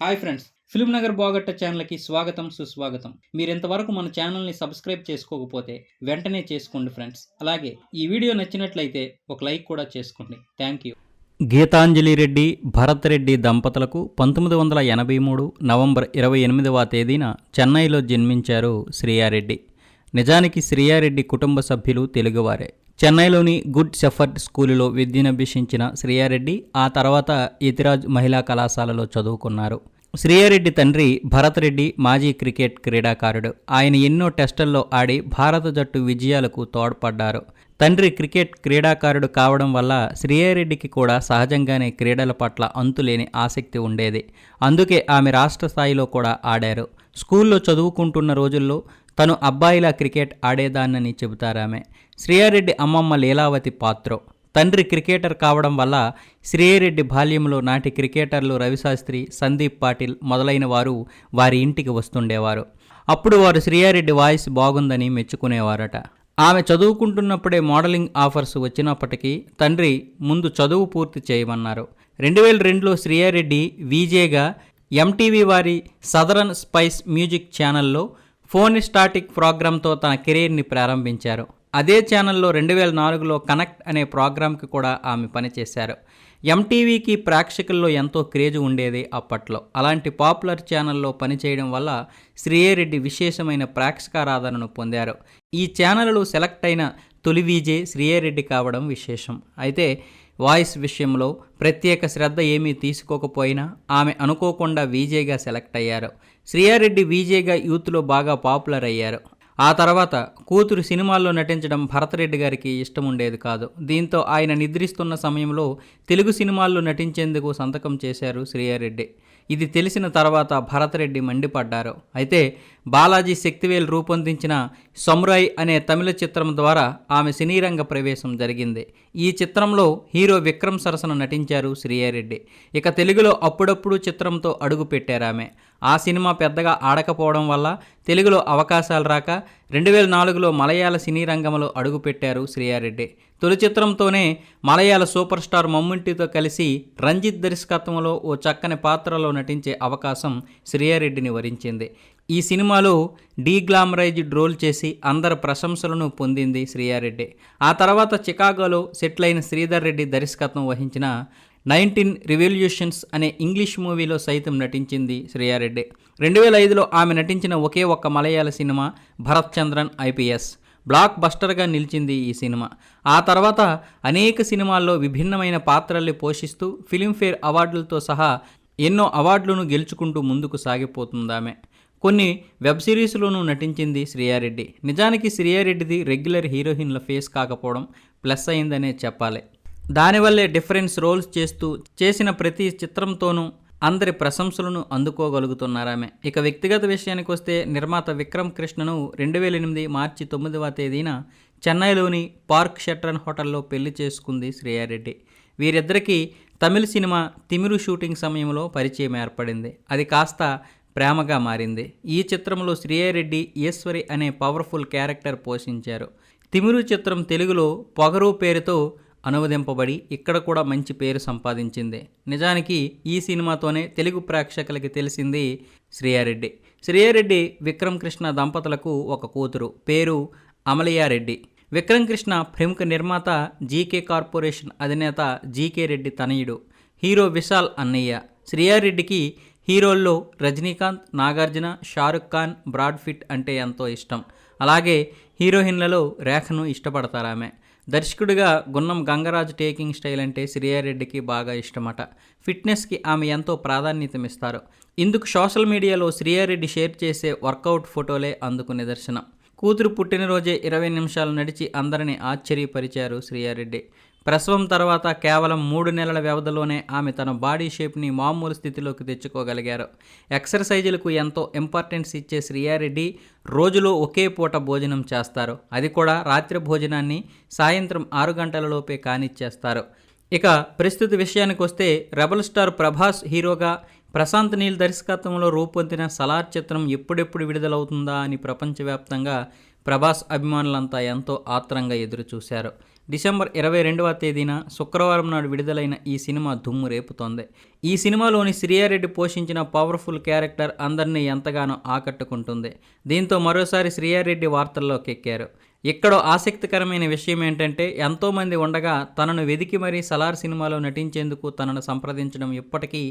Hi friends film Nagar బాగట్ట ఛానల్కి స్వాగతం సుస్వాగతం. మీరు ఇంతవరకు మన ఛానల్ని సబ్స్క్రైబ్ చేసుకోకపోతే వెంటనే చేసుకోండి ఫ్రెండ్స్. అలాగే ఈ వీడియో నచ్చినట్లయితే ఒక లైక్ కూడా చేసుకోండి. Thank you. గీతాంజలి రెడ్డి భరత్ రెడ్డి దంపతులకు పంతొమ్మిది వందల ఎనభై మూడు నవంబర్ ఇరవై ఎనిమిదవ తేదీన చెన్నైలో జన్మించారు శ్రీయారెడ్డి. నిజానికి శ్రీయారెడ్డి కుటుంబ సభ్యులు తెలుగువారే. చెన్నైలోని గుడ్ షెఫర్డ్ స్కూలులో విద్యనభ్యసించిన శ్రీయారెడ్డి ఆ తర్వాత యతిరాజ్ మహిళా కళాశాలలో చదువుకున్నారు. శ్రీయారెడ్డి తండ్రి భరత్ రెడ్డి మాజీ క్రికెట్ క్రీడాకారుడు. ఆయన ఎన్నో టెస్టుల్లో ఆడి భారత జట్టు విజయాలకు తోడ్పడ్డారు. తండ్రి క్రికెట్ క్రీడాకారుడు కావడం వల్ల శ్రీయారెడ్డికి కూడా సహజంగానే క్రీడల పట్ల అంతులేని ఆసక్తి ఉండేది. అందుకే ఆమె రాష్ట్ర స్థాయిలో కూడా ఆడారు. స్కూల్లో చదువుకుంటున్న రోజుల్లో తను అబ్బాయిలా క్రికెట్ ఆడేదాన్నని చెబుతారామె. శ్రీయారెడ్డి అమ్మమ్మ లీలావతి పాత్ర. తండ్రి క్రికెటర్ కావడం వల్ల శ్రీయారెడ్డి బాల్యంలో నాటి క్రికెటర్లు రవిశాస్త్రి సందీప్ పాటిల్ మొదలైన వారు వారి ఇంటికి వస్తుండేవారు. అప్పుడు వారు శ్రీయారెడ్డి వాయిస్ బాగుందని మెచ్చుకునేవారట. ఆమె చదువుకుంటున్నప్పుడే మోడలింగ్ ఆఫర్స్ వచ్చినప్పటికీ తండ్రి ముందు చదువు పూర్తి చేయమన్నారు. రెండు వేల రెండులో శ్రీయారెడ్డి వీజేగా ఎంటీవీ వారి సదరన్ స్పైస్ మ్యూజిక్ ఛానల్లో ఫోన్ స్టాటిక్ ప్రోగ్రాంతో తన కెరీర్ని ప్రారంభించారు. అదే ఛానల్లో రెండు వేల నాలుగులో కనెక్ట్ అనే ప్రోగ్రాంకి కూడా ఆమె పనిచేశారు. ఎంటీవీకి ప్రేక్షకుల్లో ఎంతో క్రేజ్ ఉండేది అప్పట్లో. అలాంటి పాపులర్ ఛానల్లో పనిచేయడం వల్ల శ్రీయారెడ్డి విశేషమైన ప్రేక్షకారాధనను పొందారు. ఈ ఛానల్లో సెలెక్ట్ అయిన తొలి విజే శ్రీయారెడ్డి కావడం విశేషం. అయితే వాయిస్ విషయంలో ప్రత్యేక శ్రద్ధ ఏమీ తీసుకోకపోయినా ఆమె అనుకోకుండా వీజేగా సెలెక్ట్ అయ్యారు. శ్రీయారెడ్డి వీజేగా యూత్లో బాగా పాపులర్ అయ్యారు. ఆ తర్వాత కూతురు సినిమాల్లో నటించడం భరతరెడ్డి గారికి ఇష్టం ఉండేది కాదు. దీంతో ఆయన నిద్రిస్తున్న సమయంలో తెలుగు సినిమాల్లో నటించేందుకు సంతకం చేశారు శ్రీయారెడ్డి. ఇది తెలిసిన తర్వాత భరతరెడ్డి మండిపడ్డారు. అయితే బాలాజీ శక్తివేల్ రూపొందించిన సమురాయ్ అనే తమిళ చిత్రం ద్వారా ఆమె సినీరంగ ప్రవేశం జరిగింది. ఈ చిత్రంలో హీరో విక్రమ్ సరసన నటించారు శ్రీయారెడ్డి. ఇక తెలుగులో అప్పుడప్పుడు చిత్రంతో అడుగు పెట్టారామె ఆ సినిమా పెద్దగా ఆడకపోవడం వల్ల తెలుగులో అవకాశాలు రాక రెండు వేల నాలుగులో మలయాళ సినీ రంగంలో అడుగుపెట్టారు శ్రీయారెడ్డి. తొలి చిత్రంతోనే మలయాళ సూపర్ స్టార్ మమ్ముంటితో కలిసి రంజిత్ దర్శకత్వంలో ఓ చక్కని పాత్రలో నటించే అవకాశం శ్రీయారెడ్డిని వరించింది. ఈ సినిమాలో డీగ్లామరైజ్డ్ రోల్ చేసి అందరి ప్రశంసలను పొందింది శ్రీయారెడ్డి. ఆ తర్వాత చికాగోలో సెటిల్ అయిన శ్రీధర్ రెడ్డి దర్శకత్వం వహించిన నైన్టీన్ రివల్యూషన్స్ అనే ఇంగ్లీష్ మూవీలో సైతం నటించింది శ్రేయారెడ్డి. రెండు వేల ఐదులో ఆమె నటించిన ఒకే ఒక్క మలయాళ సినిమా భరత్ చంద్రన్ ఐపీఎస్ బ్లాక్ బస్టర్గా నిలిచింది ఈ సినిమా. ఆ తర్వాత అనేక సినిమాల్లో విభిన్నమైన పాత్రల్ని పోషిస్తూ ఫిలింఫేర్ అవార్డులతో సహా ఎన్నో అవార్డులను గెలుచుకుంటూ ముందుకు సాగిపోతుందామె కొన్ని వెబ్ సిరీస్లోనూ నటించింది శ్రీయారెడ్డి. నిజానికి శ్రీయారెడ్డిది రెగ్యులర్ హీరోయిన్ల ఫేస్ కాకపోవడం ప్లస్ అయిందనే చెప్పాలి. దానివల్లే డిఫరెన్స్ రోల్స్ చేస్తూ చేసిన ప్రతి చిత్రంతోనూ అందరి ప్రశంసలను అందుకోగలుగుతున్నారామె. ఇక వ్యక్తిగత విషయానికి వస్తే నిర్మాత విక్రమ్ కృష్ణను రెండు వేల ఎనిమిది మార్చి తొమ్మిదవ తేదీన చెన్నైలోని పార్క్ షెట్రన్ హోటల్లో పెళ్ళి చేసుకుంది శ్రేయారెడ్డి. వీరిద్దరికీ తమిళ సినిమా తిమిరు షూటింగ్ సమయంలో పరిచయం ఏర్పడింది. అది కాస్త ప్రేమగా మారింది. ఈ చిత్రంలో శ్రీయారెడ్డి ఈశ్వరి అనే పవర్ఫుల్ క్యారెక్టర్ పోషించారు. తిమిరు చిత్రం తెలుగులో పొగరు పేరుతో అనువదింపబడి ఇక్కడ కూడా మంచి పేరు సంపాదించింది. నిజానికి ఈ సినిమాతోనే తెలుగు ప్రేక్షకులకి తెలిసింది శ్రీయారెడ్డి. శ్రీయారెడ్డి విక్రమ్ కృష్ణ దంపతులకు ఒక కూతురు. పేరు అమలయారెడ్డి. విక్రమ్ కృష్ణ ప్రముఖ నిర్మాత జీకే కార్పొరేషన్ అధినేత జీకే రెడ్డి తనయుడు. హీరో విశాల్ అన్నయ్య. శ్రీయారెడ్డికి హీరోల్లో రజనీకాంత్ నాగార్జున షారుఖ్ ఖాన్ బ్రాడ్ ఫిట్ అంటే ఎంతో ఇష్టం. అలాగే హీరోయిన్లలో రేఖను ఇష్టపడతారామె. దర్శకుడిగా గున్నం గంగరాజు టేకింగ్ స్టైల్ అంటే శ్రీయారెడ్డికి బాగా ఇష్టమట. ఫిట్నెస్కి ఆమె ఎంతో ప్రాధాన్యతమిస్తారు ఇందుకు సోషల్ మీడియాలో శ్రీయారెడ్డి షేర్ చేసే వర్కౌట్ ఫోటోలే అందుకు నిదర్శనం. కూతురు పుట్టినరోజే ఇరవై నిమిషాలు నడిచి అందరినీ ఆశ్చర్యపరిచారు శ్రీయారెడ్డి ప్రసవం తర్వాత కేవలం మూడు నెలల వ్యవధిలోనే ఆమె తన బాడీ షేప్ని మామూలు స్థితిలోకి తెచ్చుకోగలిగారు. ఎక్సర్సైజులకు ఎంతో ఇంపార్టెన్స్ ఇచ్చే శ్రీయారెడ్డి రోజులో ఒకే పూట భోజనం చేస్తారు. అది కూడా రాత్రి భోజనాన్ని సాయంత్రం ఆరు గంటలలోపే కానిచ్చేస్తారు. ఇక ప్రస్తుత విషయానికి వస్తే రెబల్ స్టార్ ప్రభాస్ హీరోగా ప్రశాంత్ నీల్ దర్శకత్వంలో రూపొందిన సలార్ చిత్రం ఎప్పుడెప్పుడు విడుదలవుతుందా అని ప్రపంచవ్యాప్తంగా ప్రభాస్ అభిమానులంతా ఎంతో ఆత్రంగా ఎదురుచూశారు. డిసెంబర్ ఇరవై రెండవ తేదీన శుక్రవారం నాడు విడుదలైన ఈ సినిమా దుమ్ము రేపుతోంది. ఈ సినిమాలోని శ్రీయారెడ్డి పోషించిన పవర్ఫుల్ క్యారెక్టర్ అందరినీ ఎంతగానో ఆకట్టుకుంటుంది. దీంతో మరోసారి శ్రీయారెడ్డి వార్తల్లోకి ఎక్కారు. ఇక్కడో ఆసక్తికరమైన విషయం ఏంటంటే ఎంతోమంది ఉండగా తనను వెదికి మరీ సలార్ సినిమాలో నటించేందుకు తనను సంప్రదించడం ఇప్పటికీ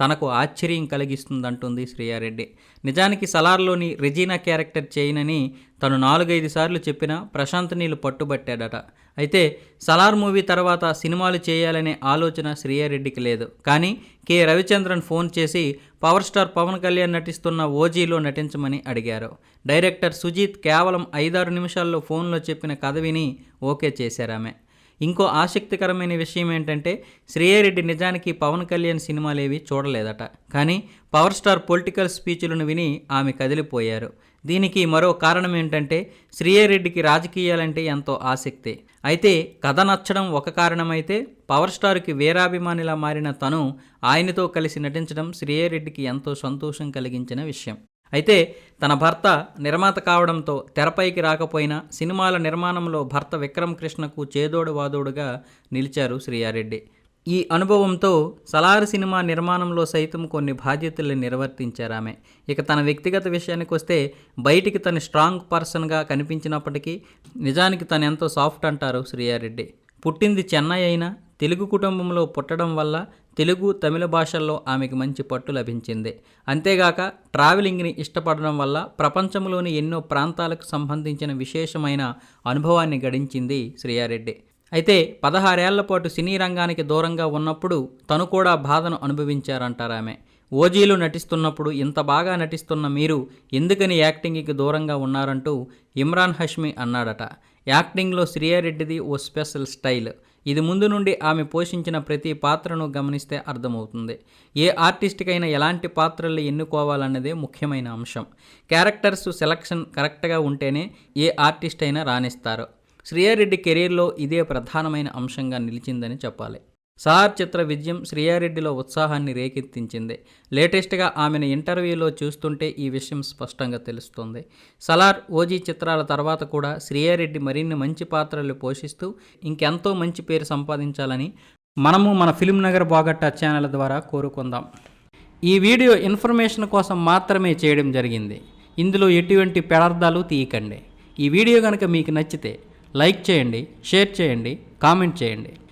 తనకు ఆశ్చర్యం కలిగిస్తుందంటుంది శ్రీయారెడ్డి. నిజానికి సలార్లోని రెజీనా క్యారెక్టర్ చేయనని తను నాలుగైదు సార్లు చెప్పినా ప్రశాంత్ నీళ్ళు పట్టుబట్టాడట. అయితే సలార్ మూవీ తర్వాత సినిమాలు చేయాలనే ఆలోచన శ్రీయారెడ్డికి లేదు. కానీ కె. రవిచంద్రన్ ఫోన్ చేసి పవర్ స్టార్ పవన్ కళ్యాణ్ నటిస్తున్న ఓజీలో నటించమని అడిగారు. డైరెక్టర్ సుజీత్ కేవలం ఐదారు నిమిషాల్లో ఫోన్లో చెప్పిన కథ విని ఓకే చేశారామె ఇంకో ఆసక్తికరమైన విషయం ఏంటంటే శ్రేయారెడ్డి నిజానికి పవన్ కళ్యాణ్ సినిమాలేవి చూడలేదట. కానీ పవర్ స్టార్ పొలిటికల్ స్పీచ్లను విని ఆమె కదిలిపోయారు. దీనికి మరో కారణం ఏంటంటే శ్రీయారెడ్డికి రాజకీయాలంటే ఎంతో ఆసక్తి. అయితే కథ నచ్చడం ఒక కారణమైతే పవర్ స్టార్కి వీరాభిమానిలా మారిన తను ఆయనతో కలిసి నటించడం శ్రీయారెడ్డికి ఎంతో సంతోషం కలిగించిన విషయం. అయితే తన భర్త నిర్మాత కావడంతో తెరపైకి రాకపోయినా సినిమాల నిర్మాణంలో భర్త విక్రమ్ కృష్ణకు చేదోడు వాదోడుగా నిలిచారు శ్రీయారెడ్డి. ఈ అనుభవంతో సలార్ సినిమా నిర్మాణంలో సైతం కొన్ని బాధ్యతల్ని నిర్వర్తించారు ఆమె. ఇక తన వ్యక్తిగత విషయానికి వస్తే బయటికి తను స్ట్రాంగ్ పర్సన్గా కనిపించినప్పటికీ నిజానికి తను ఎంతో సాఫ్ట్ అంటారు శ్రీయారెడ్డి. పుట్టింది చెన్నై అయినా తెలుగు కుటుంబంలో పుట్టడం వల్ల తెలుగు తమిళ భాషల్లో ఆమెకు మంచి పట్టు లభించింది. అంతేగాక ట్రావెలింగ్ని ఇష్టపడడం వల్ల ప్రపంచంలోని ఎన్నో ప్రాంతాలకు సంబంధించిన విశేషమైన అనుభవాన్ని గడించింది శ్రీయారెడ్డి. అయితే పదహారేళ్ళ పాటు సినీ రంగానికి దూరంగా ఉన్నప్పుడు తను కూడా బాధను అనుభవించారంటారామె ఓజీలు నటిస్తున్నప్పుడు ఇంత బాగా నటిస్తున్న మీరు ఎందుకని యాక్టింగ్కి దూరంగా ఉన్నారంటూ ఇమ్రాన్ హష్మి అన్నాడట. యాక్టింగ్లో శ్రీయారెడ్డిది ఓ స్పెషల్ స్టైల్. ఇది ముందు నుండి ఆమె పోషించిన ప్రతి పాత్రను గమనిస్తే అర్థమవుతుంది. ఏ ఆర్టిస్ట్కైనా ఎలాంటి పాత్రలు ఎన్నుకోవాలన్నదే ముఖ్యమైన అంశం. క్యారెక్టర్స్ సెలక్షన్ కరెక్ట్గా ఉంటేనే ఏ ఆర్టిస్ట్ అయినా రాణిస్తారు. శ్రీయారెడ్డి కెరీర్లో ఇదే ప్రధానమైన అంశంగా నిలిచిందని చెప్పాలి. సార్ చిత్ర విజయం శ్రీయారెడ్డిలో ఉత్సాహాన్ని రేకెత్తించింది. లేటెస్ట్గా ఆమెను ఇంటర్వ్యూలో చూస్తుంటే ఈ విషయం స్పష్టంగా తెలుస్తుంది. సలార్ ఓజీ చిత్రాల తర్వాత కూడా శ్రీయారెడ్డి మరిన్ని మంచి పాత్రలు పోషిస్తూ ఇంకెంతో మంచి పేరు సంపాదించాలని మనము మన ఫిల్మ్ నగర్ బాగట్టా ఛానల్ ద్వారా కోరుకుందాం. ఈ వీడియో ఇన్ఫర్మేషన్ కోసం మాత్రమే చేయడం జరిగింది. ఇందులో ఎటువంటి పెడార్థాలు తీయకండి. ఈ వీడియో కనుక మీకు నచ్చితే లైక్ చేయండి షేర్ చేయండి కామెంట్ చేయండి.